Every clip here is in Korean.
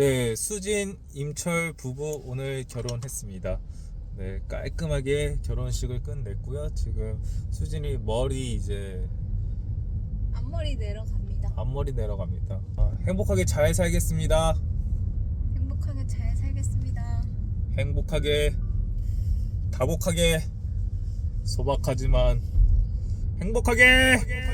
네, 수진, 임철 부부 오늘 결혼했습니다. 네, 깔끔하게 결혼식을 끝냈고요. 지금 수진이 머리 이제 앞머리 내려갑니다. 앞머리 내려갑니다. 아, 행복하게 잘 살겠습니다. 행복하게 잘 살겠습니다. 행복하게, 다복하게, 소박하지만 행복하게.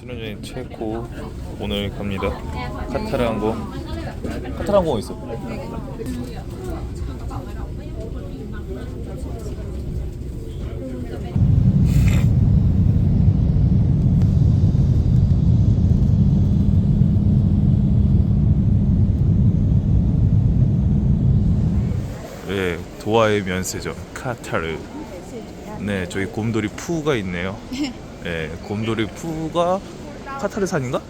신혼여행 체코 오늘 갑니다. 카타르 항공. 카타르 항공 있어. 네, 도하의 면세점 카타르. 네, 저기 곰돌이 푸가 있네요. 네, 곰돌이 푸가 카타르산인가?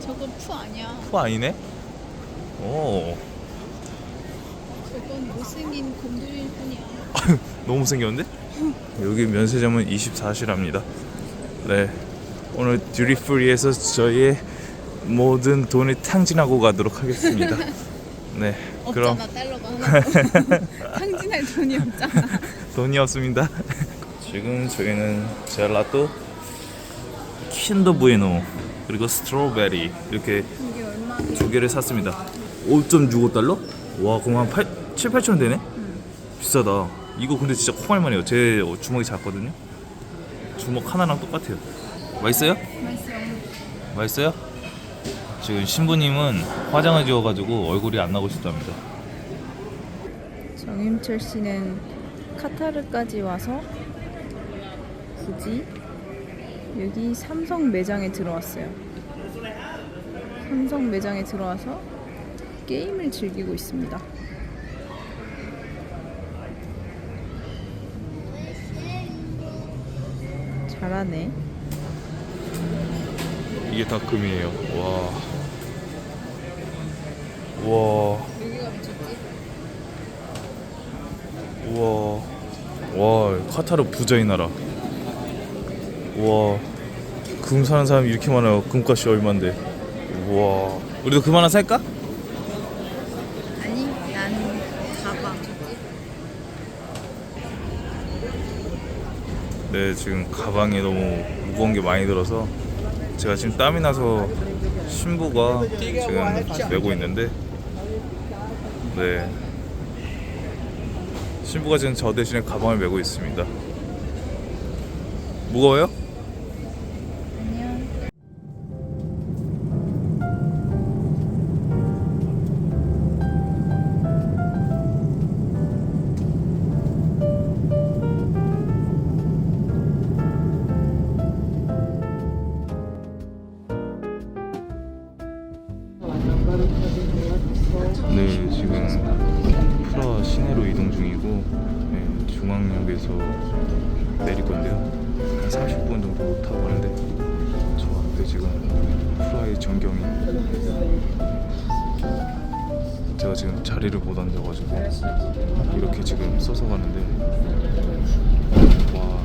저건 푸 아니야. 푸 아니네? 오, 저건 못생긴 곰돌이일 뿐이야. 너무 생겼는데? 여기 면세점은 24시랍니다. 네, 오늘 듀리 프리에서 저희의 모든 돈을 탕진하고 가도록 하겠습니다. 네, 그럼 없잖아 달러가 하나. 탕진할 돈이 없잖아. 돈이 없습니다. 지금 저희는 젤라또, 킨더 부에노 그리고 스트로베리 이렇게? 두 개를 샀습니다. 5.65달러? 와, 그럼 한 8, 7, 8천 원 되네? 비싸다. 이거 근데 진짜 콩알만 해요. 제 주먹이 작거든요. 주먹 하나랑 똑같아요. 맛있어요? 맛있어요. 맛있어요? 지금 신부님은 화장을 지워가지고 얼굴이 안 나고 싶답니다. 정임철 씨는 카타르까지 와서 굳이 여기 삼성 매장에 들어왔어요. 삼성 매장에 들어와서 게임을 즐기고 있습니다. 잘하네. 이게 다 금이에요. 와. 와. 여기가? 우와. 와, 카타르 부자의 나라. 우와. 금 사는 사람이 이렇게 많아요. 금값이 얼만데. 우와. 우리도 금 하나 살까? 아니, 나는 가방. 네, 지금 가방에 너무 무거운 게 많이 들어서 제가 지금 땀이 나서 신부가 지금 메고 있는데 네. 신부가 지금 저 대신에 가방을 메고 있습니다. 무거워요? 네, 지금 프라 시내로 이동 중이고 네, 중앙역에서 내릴 건데요. 한 30분 정도 타고 가는데 저 앞에 지금 프라의 전경이 제가 지금 자리를 못 앉아가지고 이렇게 지금 서서 가는데 와.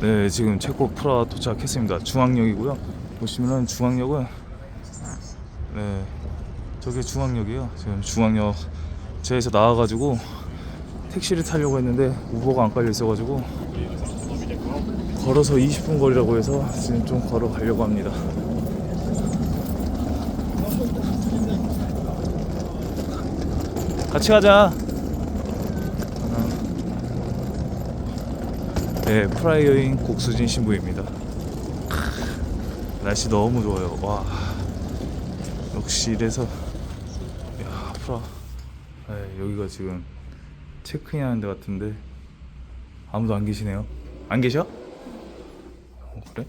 네, 지금 체코 프라 도착했습니다. 중앙역이고요. 보시면은 중앙역은 네. 저게 중앙역이에요. 지금 중앙역 제에서 나와가지고 택시를 타려고 했는데 우버가 안 깔려 있어가지고 걸어서 20분 거리라고 해서 지금 좀 걸어 가려고 합니다. 같이 가자. 네, 프라이어인 곡수진 신부입니다. 날씨 너무 좋아요. 와. 역시 이래서 야 프라. 네, 여기가 지금 체크인 하는 데 같은데 아무도 안 계시네요. 안 계셔? 어, 그래?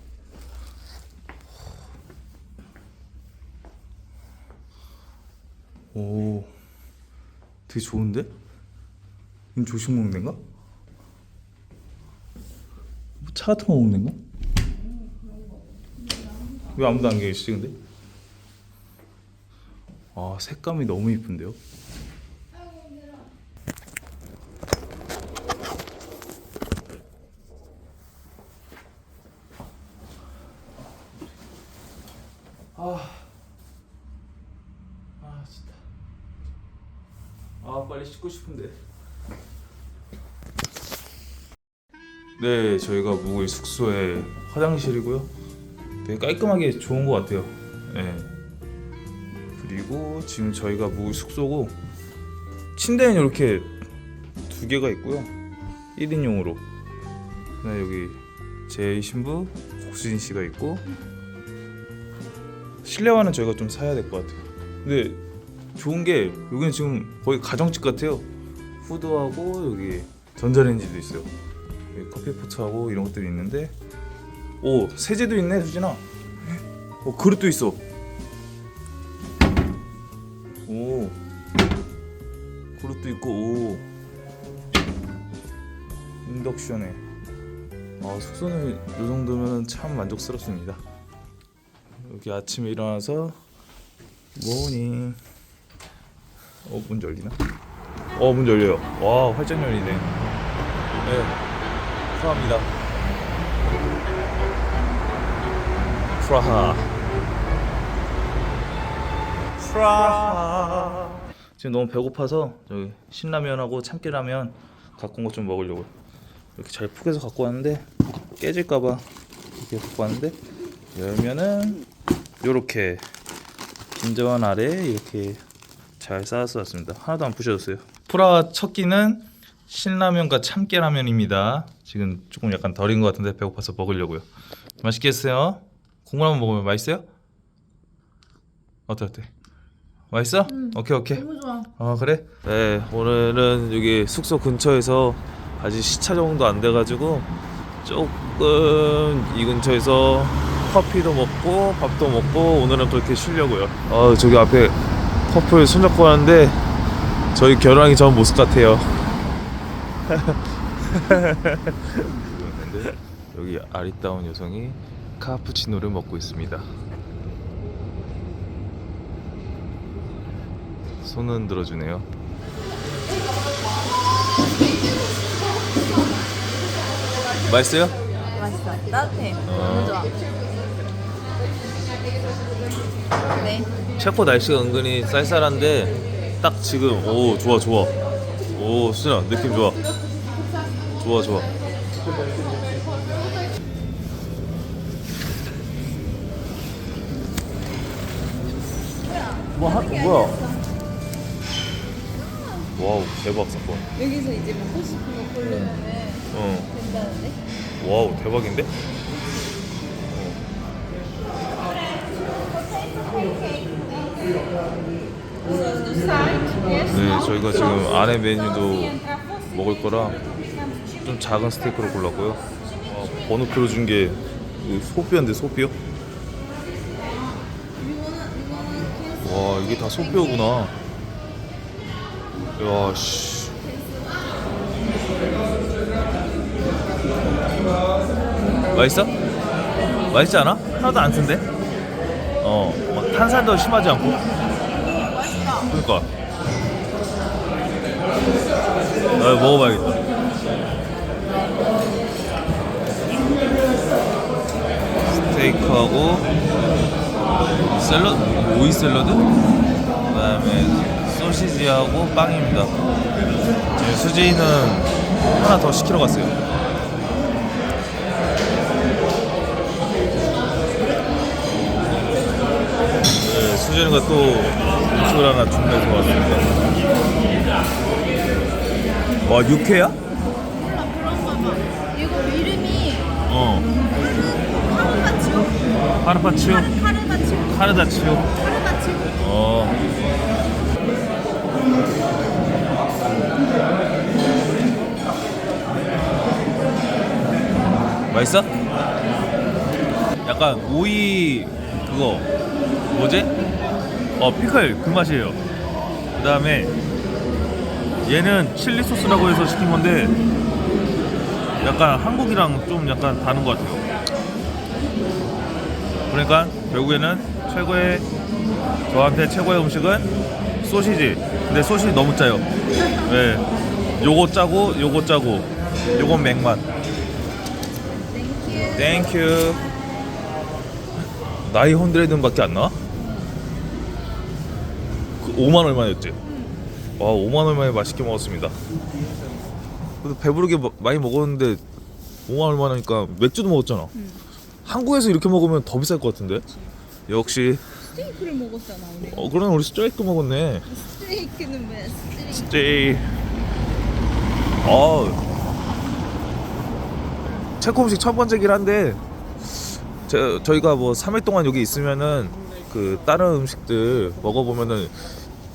오, 되게 좋은데? 이건 조식 먹는 데인가? 뭐차 같은 거 먹는 데인가? 왜 아무도 안 계시지 근데? 아 색감이 너무 이쁜데요? 아. 진짜. 아 빨리 씻고 싶은데. 네 저희가 묵을 숙소의 화장실이고요. 되게 깔끔하게 좋은 것 같아요. 네. 그리고 지금 저희가 묵을 숙소고 침대는 이렇게 두 개가 있고요 1인용으로 그다음에 여기 제 신부 곡수진 씨가 있고 실내화는 저희가 좀 사야 될 것 같아요. 근데 좋은 게 여기는 지금 거의 가정집 같아요. 후드하고 여기 전자레인지도 있어요. 여기 커피 포트하고 이런 것들이 있는데 오 세제도 있네 수진아. 어 그릇도 있어. 그릇도 있고. 오 인덕션에. 아 숙소는 이 정도면 참 만족스럽습니다. 여기 아침에 일어나서 모닝 어 문 열리나? 어 문 열려요. 와 활짝 열리네. 네 프라하입니다. 프라하. 프라하 지금 너무 배고파서 저기 신라면하고 참깨라면 갖고 온거좀 먹으려고 이렇게 잘 푹해서 갖고 왔는데 깨질까봐 이렇게 갖고 왔는데 열면은 요렇게 김자원 아래 이렇게 잘 쌓아서 왔습니다. 하나도 안 부셔졌어요. 프라 첫 끼는 신라면과 참깨라면입니다. 지금 조금 약간 덜인 것 같은데 배고파서 먹으려고요. 맛있겠어요? 국물 한번 먹으면 맛있어요? 어때 어때? 맛있어? 오케이 오케이. 너무 좋아. 아 그래? 네 오늘은 여기 숙소 근처에서 아직 시차 정도 안 돼가지고 조금 이 근처에서 커피도 먹고 밥도 먹고 오늘은 그렇게 쉬려고요. 아 저기 앞에 커플 손잡고 가는데 저희 결혼하기 전 모습 같아요. 여기 아리따운 여성이 카푸치노를 먹고 있습니다. 손은 들어 주네요. 맛있어요? 맛있어. 따뜻해. 너무 좋아. 네. 체코 날씨가 은근히 쌀쌀한데 딱 지금 오 좋아 좋아 오 수진아 느낌 좋아 좋아 좋아 뭐 하, 뭐야 와우 대박 사건. 여기서 이제 먹고 싶은 거 고르면은 어 된다는데? 와우 대박인데? 네 저희가 지금 안에 메뉴도 먹을 거라 좀 작은 스테이크로 골랐고요. 어, 번호표로 준 게 소뼈인데 소뼈 와 이게 다 소뼈구나 야 씨 맛있어? 맛있지 않아? 하나도 안 쓴데? 어, 막 탄산도 심하지 않고. 그러니까. 나 이거 먹어봐야겠다. 스테이크하고 샐러드, 오이 샐러드, 그다음에 소시지하고 빵입니다. 예, 지금 수지는 하나 더 시키러 갔어요. 예, 네, 수지이가 또 음식을 하나 준비해서 왔습니다. 와, 육회야? 이거 이름이 어. 카르파치오? 카르파치오. 카르다치오. 카르다치오. 어. 맛있어? 약간 오이 그거 뭐지? 어 피클 그 맛이에요. 그 다음에 얘는 칠리 소스라고 해서 시킨 건데 약간 한국이랑 좀 약간 다른 것 같아요. 그러니까 결국에는 최고의 저한테 최고의 음식은 소시지. 근데 소시지 너무 짜요. 네. 요거 짜고 요거 짜고 요건 맥맛. 땡큐. 나이 헌드레드밖에 안 나와? 그 5만 얼마였지? 와 5만 얼마에 맛있게 먹었습니다. 그래도 배부르게 뭐- 많이 먹었는데 5만 얼마니까 맥주도 먹었잖아. 한국에서 이렇게 먹으면 더 비쌀 것 같은데? 역시 스테이크를 먹었잖아 우리. 어 그러네 우리 스테이크 먹었네. 스테이크는 왜 스테이크? 스테이. 어. 체코 음식 첫 번째긴 한데 저, 저희가 뭐 3일 동안 여기 있으면은 그 다른 음식들 먹어보면은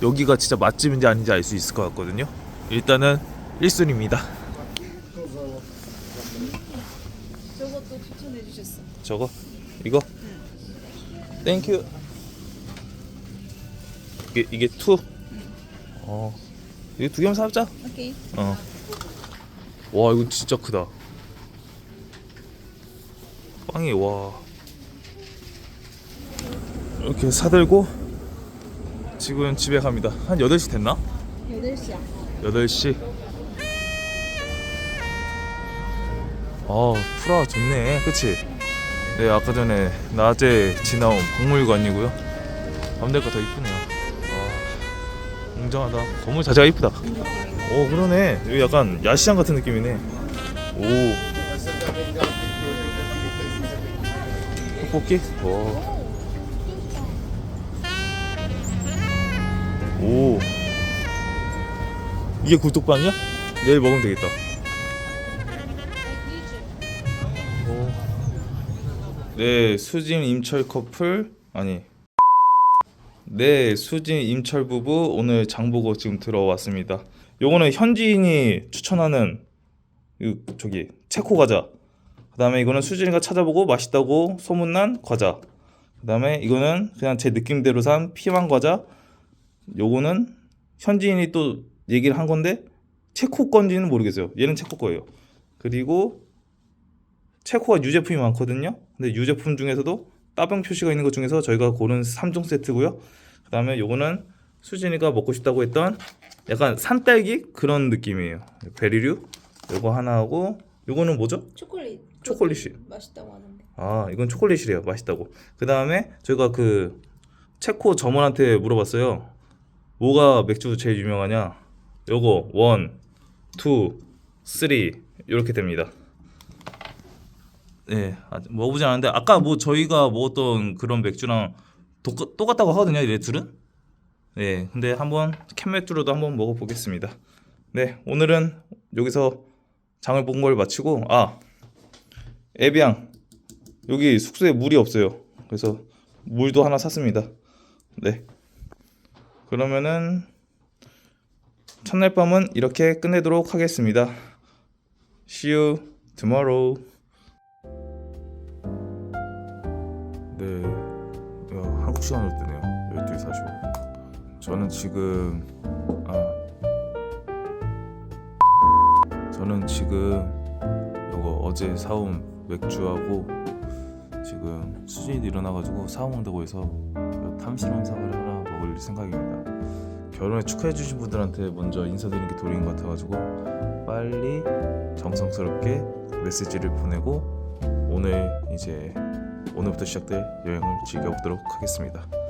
여기가 진짜 맛집인지 아닌지 알 수 있을 것 같거든요. 일단은 1순위입니다. 저것도 추천해 주셨어. 저거 이거 땡큐 이게 이게 투. 어 이게 두 개만 사자. 오케이. 어. 와 이거 진짜 크다. 빵이 와. 이렇게 사들고 지금 집에 갑니다. 한 8시 됐나? 8시야. 8시. 아, 프라 좋네. 그치? 네, 아까 전에 낮에 지나온 박물관이고요. 밤 되니까 더 이쁘네요. 와, 웅장하다. 건물 자체가 이쁘다. 오, 그러네. 여기 약간 야시장 같은 느낌이네. 오. 떡볶이? 와. 오. 이게 굴뚝빵이야? 내일 먹으면 되겠다. 네, 수진 임철 커플 아니. 네, 수진 임철 부부 오늘 장 보고 지금 들어왔습니다. 요거는 현지인이 추천하는 이 저기 체코 과자. 그다음에 이거는 수진이가 찾아보고 맛있다고 소문난 과자. 그다음에 이거는 그냥 제 느낌대로 산 피망 과자. 요거는 현지인이 또 얘기를 한 건데 체코 건지는 모르겠어요. 얘는 체코 거예요. 그리고 체코가 유제품이 많거든요. 근데 유제품 중에서도 따병 표시가 있는 것 중에서 저희가 고른 3종 세트고요. 그 다음에 요거는 수진이가 먹고 싶다고 했던 약간 산딸기 그런 느낌이에요. 베리류 요거 하나 하고 요거는 뭐죠? 초콜릿. 초콜릿이. 맛있다고 하는데. 아 이건 초콜릿이래요. 맛있다고. 그 다음에 저희가 그 체코 점원한테 물어봤어요. 뭐가 맥주 제일 유명하냐? 요거 원, 투, 쓰리 이렇게 됩니다. 네, 아직 먹어보지 않았는데 아까 뭐 저희가 먹었던 그런 맥주랑 똑, 똑같다고 하거든요, 이 둘은. 네, 근데 한번 캔 맥주로도 한번 먹어보겠습니다. 네, 오늘은 여기서 장을 본 걸 마치고 아 에비앙 여기 숙소에 물이 없어요. 그래서 물도 하나 샀습니다. 네. 그러면은 첫날 밤은 이렇게 끝내도록 하겠습니다. See you tomorrow. 네. 야, 한국 시간으로 뜨네요. 12시 45분. 저는 지금 아 저는 지금 이거 어제 사온 맥주하고 지금 수진이도 일어나가지고 사오먹는다고 해서 그 탐스러운 사과를 하나 먹을 생각입니다. 결혼에 축하해주신 분들한테 먼저 인사드리는 게 도리인 것 같아가지고 빨리 정성스럽게 메시지를 보내고 오늘 이제 오늘부터 시작될 여행을 즐겨보도록 하겠습니다.